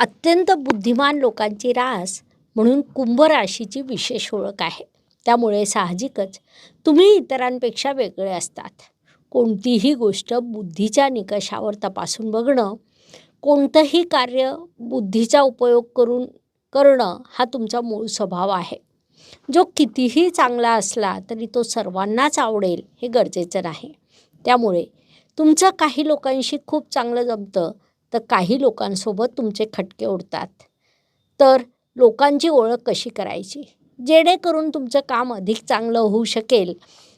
अत्यंत बुद्धिमान लोकांची रास म्हणून कुंभ राशीची विशेष ओळख आहे. त्यामुळे साहजिकच तुम्ही इतरांपेक्षा वेगळे असतात. कोणतीही गोष्ट बुद्धीच्या निकषावर तपासून बघणं कोणतंही कार्य बुद्धीचा उपयोग करून करणं हा तुमचा मूळ स्वभाव आहे. जो कितीही चांगला असला तरी तो सर्वांनाच आवडेल हे गरजेचं नाही. त्यामुळे तुमचं काही लोकांशी खूप चांगलं जमतं तर काही लोकांसोबत तुमचे खटके उडतात. तर लोकांची ओळख कशी करायची? जेणेकरून तुमचं काम अधिक चांगलं होऊ शकेल.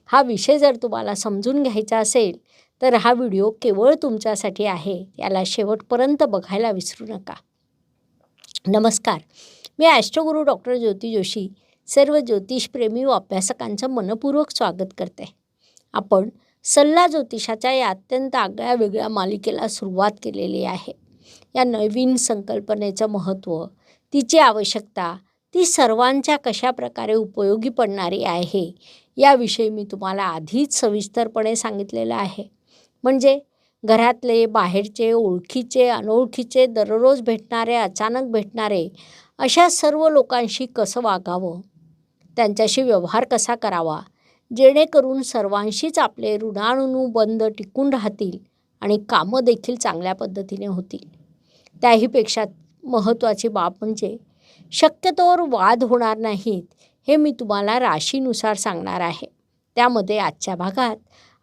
हा विषय जर तुम्हाला समजून घ्यायचा असेल तर हा व्हिडिओ केवळ तुमच्यासाठी आहे. याला शेवटपर्यंत बघायला विसरू नका. नमस्कार. मी ॲस्ट्रोगुरू डॉक्टर ज्योती जोशी सर्व ज्योतिषप्रेमी व अभ्यासकांचं मनपूर्वक स्वागत करते. आपण सल्ला ज्योतिषाच्या या अत्यंत आगळ्या वेगळ्या मालिकेला सुरुवात केलेली आहे. या नवीन संकल्पनेचं महत्त्व तिची आवश्यकता ती सर्वांच्या कशा प्रकारे उपयोगी पडणारी आहे याविषयी मी तुम्हाला आधीच सविस्तरपणे सांगितलेलं आहे. म्हणजे घरातले बाहेरचे ओळखीचे अनोळखीचे दररोज भेटणारे अचानक भेटणारे अशा सर्व लोकांशी कसं वागावं? त्यांच्याशी व्यवहार कसा करावा? जेणेकरून सर्वांशीच आपले ऋणानुबंध टिकून राहतील आणि कामं देखील चांगल्या पद्धतीने होतील. त्याहीपेक्षा महत्त्वाची बाब म्हणजे शक्यतोवर वाद होणार नाहीत हे मी तुम्हाला राशीनुसार सांगणार आहे. त्यामध्ये आजच्या भागात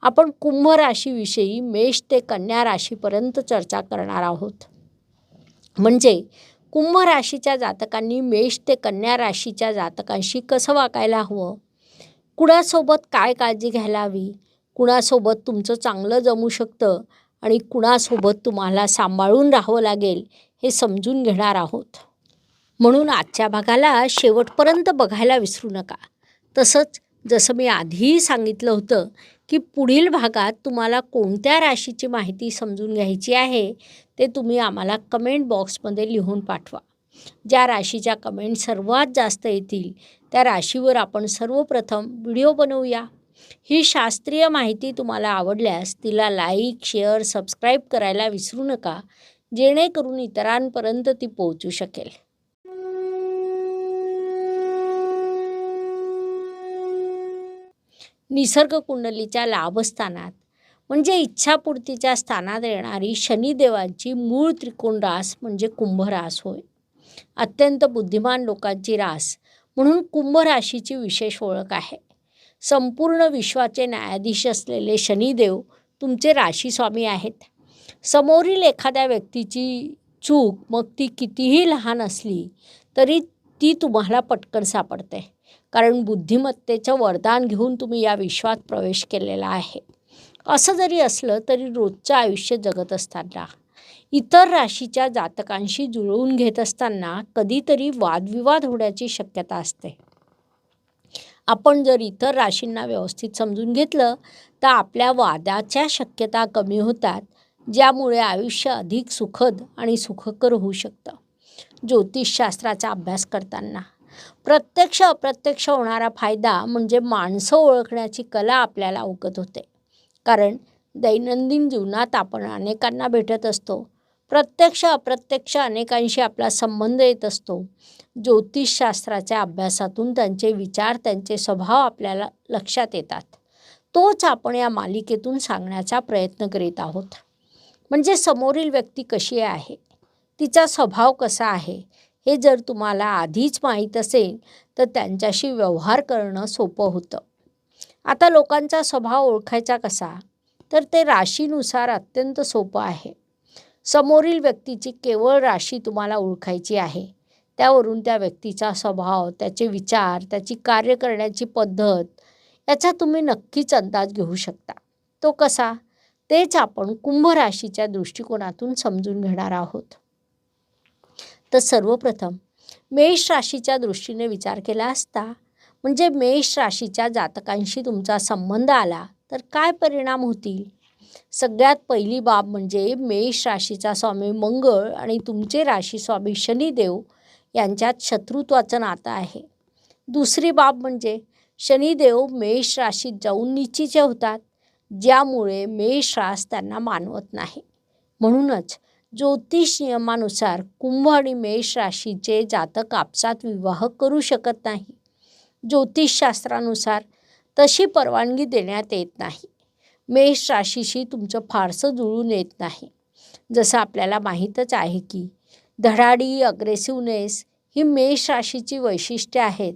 आपण कुंभ राशीविषयी मेष ते कन्या राशीपर्यंत चर्चा करणार आहोत. म्हणजे कुंभ राशीच्या जातकांनी मेष ते कन्या राशीच्या जातकांशी कसं वागायला हवं? कुणासोबत काय काळजी घ्यायला हवी कुणासोबत तुमचं चांगलं जमू शकतं आणि कुणासोबत तुम्हाला सांभाळून राहावं लागेल हे समजून घेणार आहोत. म्हणून आजच्या भागाला शेवटपर्यंत बघायला विसरू नका. तसंच जसं मी आधीही सांगितलं होतं की पुढील भागात तुम्हाला कोणत्या राशीची माहिती समजून घ्यायची आहे ते तुम्ही आम्हाला कमेंट बॉक्समध्ये लिहून पाठवा. ज्या राशीच्या कमेंट सर्वात जास्त येतील त्या राशीवर आपण सर्वप्रथम व्हिडिओ बनवूया. ही शास्त्रीय माहिती तुम्हाला आवडल्यास तिला लाईक शेअर सबस्क्राईब करायला विसरू नका जेणेकरून इतरांपर्यंत ती पोहोचू शकेल. निसर्ग कुंडलीच्या लाभस्थानात म्हणजे इच्छापूर्तीच्या स्थानात येणारी शनिदेवांची मूळ त्रिकोण रास म्हणजे कुंभ रास होय. अत्यंत बुद्धिमान लोकांची रास म्हणून कुंभ राशीची विशेष ओळख आहे. संपूर्ण विश्वाचे न्यायाधीश असलेले शनिदेव तुमचे राशीस्वामी आहेत. समोरील एखाद्या व्यक्तीची चूक मग ती कितीही लहान असली तरी ती तुम्हाला पटकन सापडते. कारण बुद्धिमत्तेचं वरदान घेऊन तुम्ही या विश्वात प्रवेश केलेला आहे. असं जरी असलं तरी रोजचं आयुष्य जगत असताना इतर राशीच्या जातकांशी जुळवून घेत असताना कधीतरी वादविवाद होण्याची शक्यता असते. आपण जर इतर राशींना व्यवस्थित समजून घेतलं तर आपल्या वादाच्या शक्यता कमी होतात ज्यामुळे आयुष्य अधिक सुखद आणि सुखकर होऊ शकतं. ज्योतिषशास्त्राचा अभ्यास करताना. प्रत्यक्ष अप्रत्यक्ष होणारा फायदा म्हणजे माणसं ओळखण्याची कला आपल्याला अवगत होते. कारण दैनंदिन जीवनात आपण अनेकांना भेटत असतो प्रत्यक्ष अप्रत्यक्ष अनेकांशी आपला संबंध येत असतो. ज्योतिषशास्त्राच्या अभ्यासातून त्यांचे विचार त्यांचे स्वभाव आपल्याला लक्षात येतात. तोच आपण या मालिकेतून सांगण्याचा प्रयत्न करीत आहोत. म्हणजे समोरील व्यक्ती कशी आहे? तिचा स्वभाव कसा आहे? हे जर तुम्हाला आधीच माहीत असेल तर त्यांच्याशी व्यवहार करणं सोपं होतं. आता लोकांचा स्वभाव ओळखायचा कसा? तर ते राशीनुसार अत्यंत सोपं आहे. समोरील व्यक्तीची केवळ राशी तुम्हाला ओळखायची आहे. त्यावरून त्या व्यक्तीचा स्वभाव त्याचे विचार त्याची कार्य करण्याची पद्धत याचा तुम्ही नक्कीच अंदाज घेऊ शकता. तो कसा? तेच आपण कुंभ राशीच्या दृष्टिकोनातून समजून घेणार आहोत. तर सर्वप्रथम मेष राशीच्या दृष्टीने विचार केला असता म्हणजे मेष राशीच्या जातकांशी तुमचा संबंध आला तर काय परिणाम होतील? सगळ्यात पहिली बाब म्हणजे मेष राशीचा स्वामी मंगळ आणि तुमचे राशी स्वामी शनिदेव यांच्यात शत्रुत्वाचं नातं आहे. दुसरी बाब म्हणजे शनिदेव मेष राशीत जाऊन निचीचे होतात ज्यामुळे मेष रास त्यांना मानवत नाही. म्हणूनच ज्योतिष नियमानुसार कुंभ आणि मेष राशीचे जातक आपसात विवाह करू शकत नाही. ज्योतिषशास्त्रानुसार तशी परवानगी देण्यात येत नाही. मेष राशीशी तुमचं फारसं जुळून येत नाही. जसं आपल्याला माहीतच आहे की धडाडी अग्रेसिव्हनेस ही मेष राशीची वैशिष्ट्ये आहेत.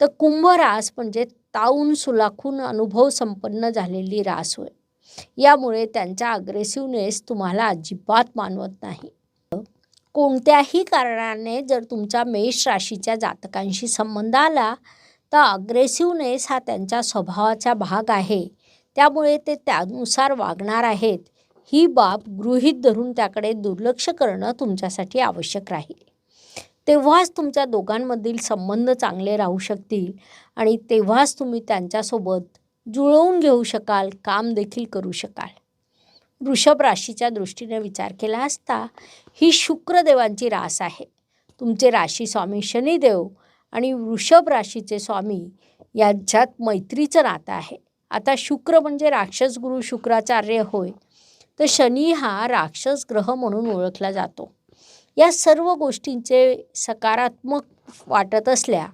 तर कुंभ रास म्हणजे ताऊन सुलाखून अनुभव संपन्न झालेली रास होय. यामुळे त्यांचा अग्रेसिव्हनेस तुम्हाला अजिबात मानवत नाही. कोणत्याही कारणाने जर तुमचा मेष राशीच्या जातकांशी संबंध आला तर अग्रेसिव्हनेस हा त्यांच्या स्वभावाचा भाग आहे. त्यामुळे ते त्यानुसार वागणार आहेत. ही बाब गृहीत धरून त्याकडे दुर्लक्ष करणं तुमच्यासाठी आवश्यक राहील. तेव्हाच तुमच्या दोघांमधील संबंध चांगले राहू शकतील आणि तेव्हाच तुम्ही त्यांच्यासोबत जुळवून घेऊ शकाल काम देखील करू शकाल. वृषभ राशीच्या दृष्टीने विचार केला असता ही शुक्रदेवांची रास आहे. तुमचे राशी स्वामी शनिदेव आणि वृषभ राशीचे स्वामी यांच्यात मैत्रीचं नातं आहे. आता शुक्र म्हणजे राक्षस गुरु शुक्राचार्य होय. तर शनी हा राक्षस ग्रह म्हणून ओळखला जातो. या सर्व गोष्टींचे सकारात्मक वाटत असल्या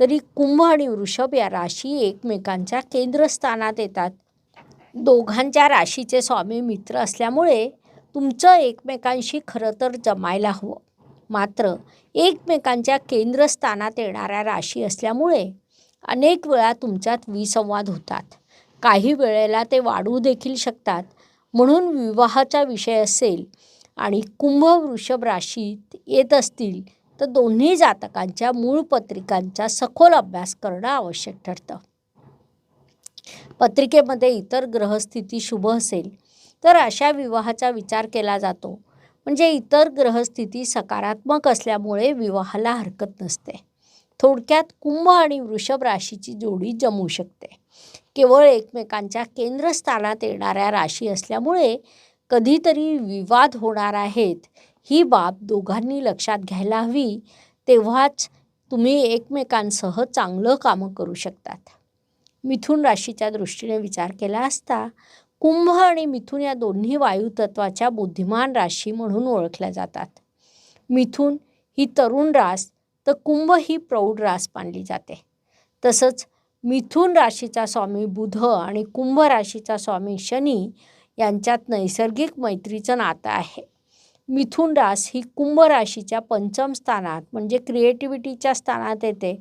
तरी कुंभ आणि वृषभ या राशी एकमेकांच्या केंद्रस्थानात येतात. दोघांच्या राशीचे स्वामी मित्र असल्यामुळे तुमचं एकमेकांशी खरं तर जमायला हवं. मात्र एकमेकांच्या केंद्रस्थानात येणाऱ्या राशी असल्यामुळे अनेक वेळा तुमच्यात विसंवाद होतात. काही वेळेला ते वाढू देखील शकतात. म्हणून विवाहाचा विषय असेल आणि कुंभ वृषभ राशीत येत असतील तर दोन्ही जातकांच्या मूळ पत्रिकांचा सखोल अभ्यास करणं आवश्यक ठरतं. पत्रिकेमध्ये इतर ग्रहस्थिती शुभ असेल तर अशा विवाहाचा विचार केला जातो. म्हणजे इतर ग्रहस्थिती सकारात्मक असल्यामुळे विवाहाला हरकत नसते. थोडक्यात कुंभ आणि वृषभ राशीची जोडी जमू शकते. केवळ एकमेकांच्या केंद्रस्थानात येणाऱ्या राशी असल्यामुळे कधीतरी विवाद होणार आहेत. ही बाब दोघांनी लक्षात घ्यायला हवी तेव्हाच तुम्ही एकमेकांसह चांगलं कामं करू शकतात. मिथुन राशीच्या दृष्टीने विचार केला असता कुंभ आणि मिथुन या दोन्ही वायुतत्वाच्या बुद्धिमान राशी म्हणून ओळखल्या जातात. मिथुन ही तरुण रास तर कुंभ ही प्रौढ रास मानली जाते. तसंच मिथुन राशीचा स्वामी बुध आणि कुंभ राशीचा स्वामी शनी यांच्यात नैसर्गिक मैत्रीचं नातं आहे. मिथुन रास ही कुंभ राशीच्या पंचम स्थानात म्हणजे क्रिएटिव्हिटीच्या स्थानात येते.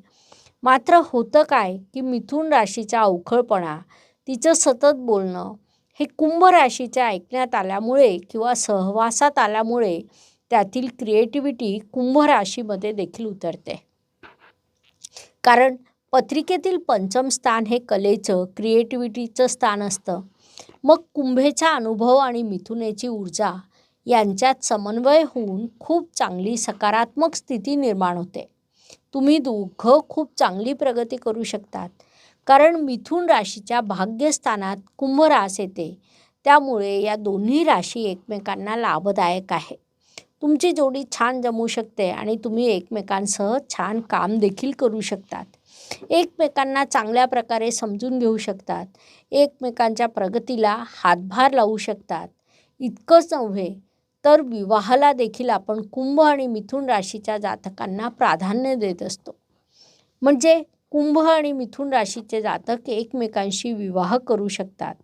मात्र होतं काय की मिथुन राशीचा अवखळपणा तिचं सतत बोलणं हे कुंभ राशीच्या ऐकण्यात आल्यामुळे किंवा सहवासात आल्यामुळे त्यातील क्रिएटिव्हिटी कुंभ राशीमध्ये देखील उतरते. कारण पत्रिकेतील पंचम स्थान हे कलेचं क्रिएटिव्हिटीचं स्थान असतं. मग कुंभेचा अनुभव आणि मिथुनेची ऊर्जा यांच्यात समन्वय होऊन खूप चांगली सकारात्मक स्थिती निर्माण होते. तुम्ही दोघं खूप चांगली प्रगती करू शकतात. कारण मिथुन राशीच्या भाग्यस्थानात कुंभ रास येते. त्यामुळे या दोन्ही राशी एकमेकांना लाभदायक आहे. तुमची जोडी छान जमू शकते आणि तुम्ही एकमेकांसह छान काम देखील करू शकतात. एकमेकांना चांगल्या प्रकारे समजून घेऊ शकतात. एकमेकांच्या प्रगतीला हातभार लावू शकतात. इतकंच नव्हे तर विवाहाला देखील आपण कुंभ आणि मिथुन राशीच्या जातकांना प्राधान्य देत असतो. म्हणजे कुंभ आणि मिथुन राशीचे जातक एकमेकांशी विवाह करू शकतात.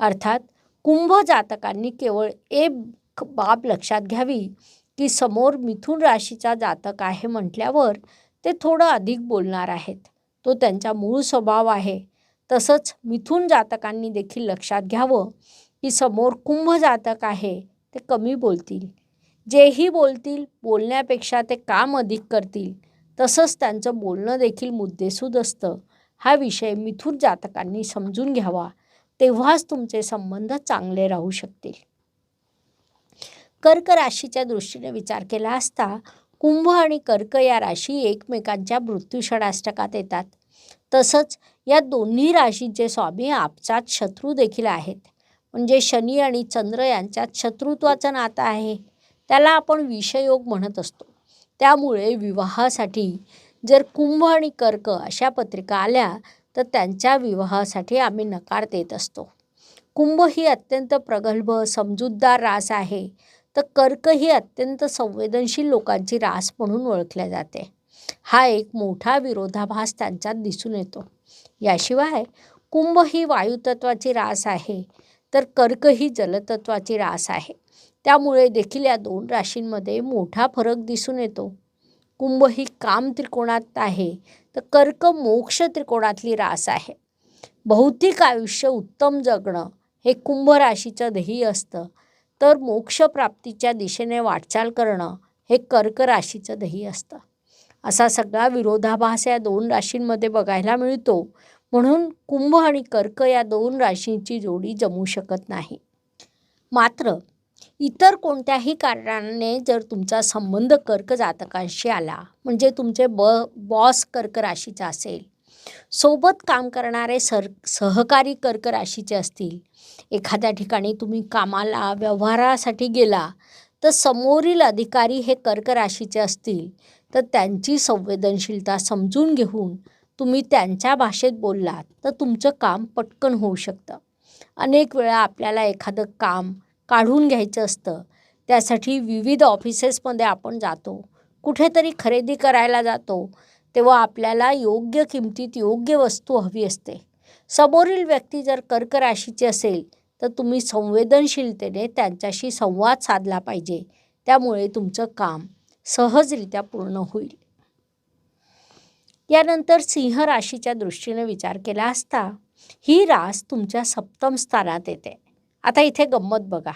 अर्थात कुंभ जातकांनी केवळ एक बाब लक्षात घ्यावी की समोर मिथुन राशीचा जातक आहे म्हटल्यावर ते थोडं अधिक बोलणार आहेत. तो त्यांचा मूळ स्वभाव आहे. तसंच मिथुन जातकांनी देखील लक्षात घ्यावं की समोर कुंभ जातक आहे ते कमी बोलतील. जेही बोलतील बोलण्यापेक्षा ते काम अधिक करतील. तसंच त्यांचं बोलणं देखील मुद्देसूद असतं. हा विषय मिथुन जातकांनी समजून घ्यावा. तेव्हाच तुमचे संबंध चांगले राहू शकतील. कर्क राशीच्या दृष्टीने विचार केला असता कुंभ आणि कर्क या राशी एकमेकांच्या मृत्यूषडाष्टकात येतात. तसंच या दोन्ही राशींचे स्वामी आपसात शत्रू देखील आहेत. म्हणजे शनी आणि चंद्र यांच्यात शत्रुत्वाचं नातं आहे. त्याला आपण विषयोग म्हणत असतो. त्यामुळे विवाहासाठी जर कुंभ आणि कर्क अशा पत्रिका आल्या तर त्यांच्या विवाहासाठी आम्ही नकार देत असतो. कुंभ ही अत्यंत प्रगल्भ समजूतदार रास आहे. तर कर्क ही अत्यंत संवेदनशील लोकांची रास म्हणून ओळखल्या जाते. हा एक मोठा विरोधाभास त्यांच्यात दिसून येतो. याशिवाय कुंभ ही वायुतत्वाची रास आहे तर कर्क ही जलतत्वाची रास आहे. त्यामुळे देखील या दोन राशींमध्ये मोठा फरक दिसून येतो. कुंभ ही काम त्रिकोणात आहे तर कर्क मोक्ष त्रिकोणातली रास आहे. भौतिक आयुष्य उत्तम जगणं हे कुंभ राशीचं ध्येय असतं. तर मोक्षप्राप्तीच्या दिशेने वाटचाल करणं हे कर्क राशीचं ध्येय असतं. असा सगळा विरोधाभास या दोन राशींमध्ये बघायला मिळतो. म्हणून कुंभ आणि कर्क या दोन राशींची जोडी जमू शकत नाही. मात्र इतर कोणत्याही कारणाने जर तुमचा संबंध कर्क जातकांशी आला म्हणजे तुमचे ब बॉस कर्क राशीचा असेल सोबत काम करणारे सर सहकारी कर्क राशीचे असतील. एखाद्या ठिकाणी तुम्ही कामाला व्यवहारासाठी गेला तर समोरील अधिकारी हे कर्क राशीचे असतील. तर त्यांची संवेदनशीलता समजून घेऊन तुम्ही त्यांच्या भाषेत बोललात तर तुमचं काम पटकन होऊ शकतं. अनेक वेळा आपल्याला एखादं काम काढून घ्यायचं असतं. त्यासाठी विविध ऑफिसेसमध्ये आपण जातो. कुठेतरी खरेदी करायला जातो. तेव्हा आपल्याला योग्य किमतीत योग्य वस्तू हवी असते. समोरील व्यक्ती जर कर्क राशीची असेल तर तुम्ही संवेदनशीलतेने त्यांच्याशी संवाद साधला पाहिजे. त्यामुळे तुमचं काम सहजरित्या पूर्ण होईल. यानंतर सिंह राशीच्या दृष्टीने विचार केला असता ही रास तुमच्या सप्तम स्थानात येते. आता इथे गंमत बघा.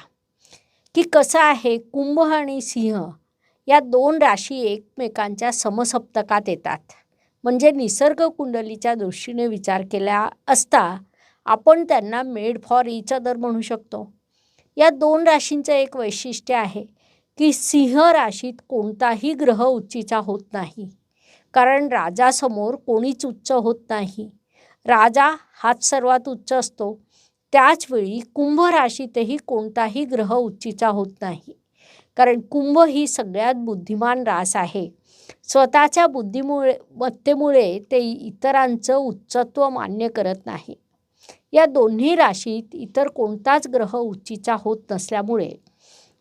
की कसं आहे कुंभ आणि सिंह या दोन राशी एकमेकांच्या समसप्तकात येतात. म्हणजे निसर्ग कुंडलीच्या दृष्टीने विचार केला असता आपण त्यांना मेड फॉर इच अदर म्हणू शकतो. या दोन राशींचं एक वैशिष्ट्य आहे की सिंह राशीत कोणताही ग्रह उच्चीचा होत नाही. कारण राजासमोर कोणीच उच्च होत नाही. राजा हाच सर्वात उच्च असतो. त्याचवेळी कुंभ राशीतही कोणताही ग्रह उच्चीचा होत नाही. कारण कुंभ ही सगळ्यात बुद्धिमान रास आहे. स्वतःच्या बुद्धीमुळे मत्तेमुळे ते इतरांचं उच्चत्व मान्य करत नाही. या दोन्ही राशीत इतर कोणताच ग्रह उच्चीचा होत नसल्यामुळे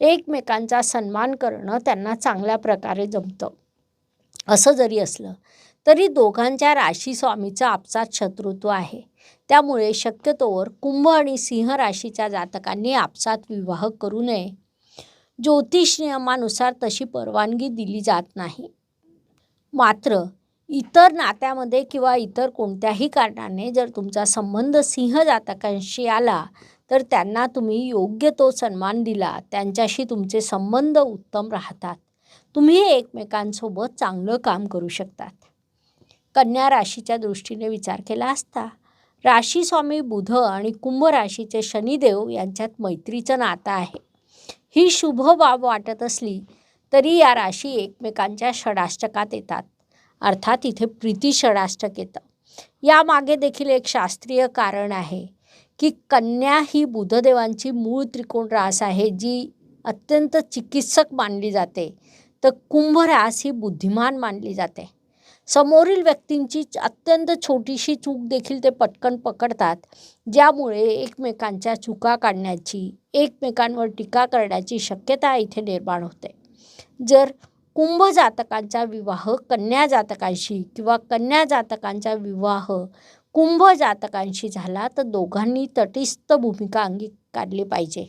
एकमेकांचा सन्मान करणं त्यांना चांगल्या प्रकारे जमतं. असं जरी असलं तरी दोघांच्या राशी स्वामीचं आपसात शत्रुत्व आहे. त्यामुळे शक्यतोवर कुंभ आणि सिंह राशीच्या जातकांनी आपसात विवाह करू नये. ज्योतिष नियमानुसार तशी परवानगी दिली जात नाही. मात्र इतर नात्यामध्ये किंवा इतर कोणत्याही कारणाने जर तुमचा संबंध सिंह जातकांशी आला तर त्यांना तुम्ही योग्य तो सन्मान दिला. त्यांच्याशी तुमचे संबंध उत्तम राहतात. तुम्ही एकमेकांसोबत चांगलं काम करू शकतात. कन्या राशीच्या दृष्टीने विचार केला असता राशी स्वामी बुध आणि कुंभ राशीचे शनिदेव यांच्यात मैत्रीचं नातं आहे. ही शुभ बाब वाटत असली तरी या राशी एकमेकांच्या षडाष्टकात येतात. अर्थात इथे प्रीती षडाष्टक येतं. यामागे देखील एक शास्त्रीय कारण आहे की कन्या ही बुधदेवांची मूळ त्रिकोण रास आहे जी अत्यंत चिकित्सक मानली जाते. तर कुंभ रास ही बुद्धिमान मानली जाते. समोरील व्यक्तींची अत्यंत छोटीशी चूक देखील ते पटकन पकडतात ज्यामुळे एकमेकांच्या चुका काढण्याची एकमेकांवर टीका करण्याची शक्यता इथे निर्माण होते. जर कुंभ जातकांचा विवाह कन्या जातकांशी किंवा कन्या जातकांचा विवाह कुंभ जातकांशी झाला तर दोघांनी तटिस्थ भूमिका अंगीकारली पाहिजे.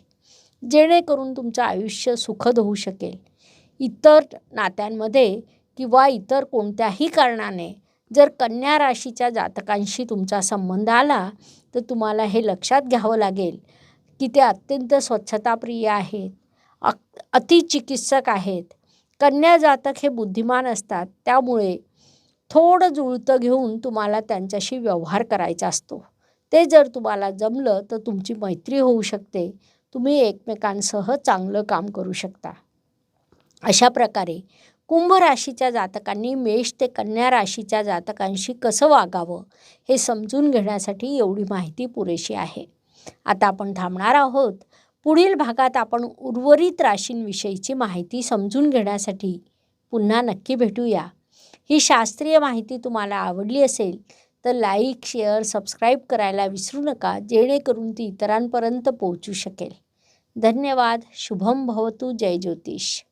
जेणेकरून तुमचं आयुष्य सुखद होऊ शकेल. इतर नात्यांमध्ये किंवा इतर कोणत्याही कारणाने जर कन्या राशीच्या जातकांशी तुमचा संबंध आला तर तुम्हाला हे लक्षात घ्यावं लागेल की ते अत्यंत स्वच्छताप्रिय आहेत अतिचिकित्सक आहेत. कन्या जातक हे बुद्धिमान असतात त्यामुळे थोडं जुळतं घेऊन तुम्हाला त्यांच्याशी व्यवहार करायचा असतो. ते जर तुम्हाला जमलं तर तुमची मैत्री होऊ शकते. तुम्ही एकमेकांसह चांगलं काम करू शकता. अशा प्रकारे कुंभ राशीच्या जातकांनी मेष ते कन्या राशीच्या जातकांशी कसं वागावं हे समजून घेण्यासाठी एवढी माहिती पुरेशी आहे. आता आपण थांबणार आहोत. पुढील भागात आपण उर्वरित राशींविषयीची माहिती समजून घेण्यासाठी पुन्हा नक्की भेटूया. ही शास्त्रीय माहिती तुम्हाला आवडली असेल तर लाईक शेअर सबस्क्राईब करायला विसरू नका जेणेकरून ती इतरांपर्यंत पोहोचू शकेल. धन्यवाद. शुभम भवतु. जय ज्योतिष.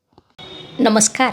नमस्कार.